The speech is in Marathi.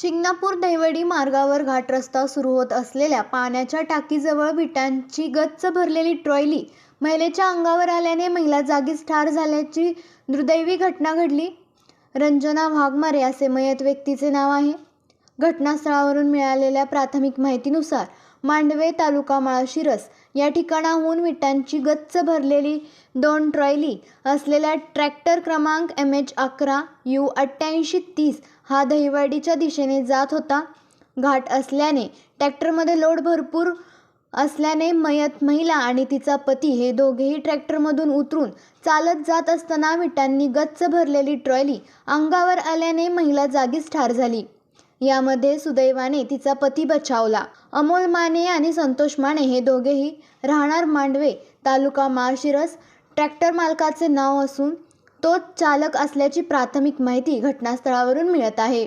शिंगणापूर दहिवडी मार्गावर घाट रस्ता सुरू होत असलेल्या पाण्याच्या टाकीजवळ विटांची गच्च भरलेली ट्रॉयली महिलेच्या अंगावर आल्याने महिला जागीच ठार झाल्याची दुर्दैवी घटना घडली. रंजना वाघमारे असे मयत व्यक्तीचे नाव आहे. घटनास्थळावरून मिळालेल्या प्राथमिक माहितीनुसार मांडवे तालुका माळशिरस या ठिकाणाहून विटांची गच्च भरलेली दोन ट्रॉयली असलेल्या ट्रॅक्टर क्रमांक एम एच अकरा यू अठ्ठ्याऐंशी तीस हा दहिवाडीच्या दिशेने जात होता. घाट असल्याने ट्रॅक्टरमध्ये लोड भरपूर असल्याने मयत महिला आणि तिचा पती हे दोघेही ट्रॅक्टरमधून उतरून चालत जात असताना विटांनी गच्च भरलेली ट्रॉयली अंगावर आल्याने महिला जागीच ठार झाली. यामध्ये सुदैवाने तिचा पती बचावला. अमोल माने आणि संतोष माने हे दोघेही राहणार मांडवे तालुका माळशिरस ट्रॅक्टर मालकाचे नाव असून तो चालक असल्याची प्राथमिक माहिती घटनास्थळावरून मिळत आहे.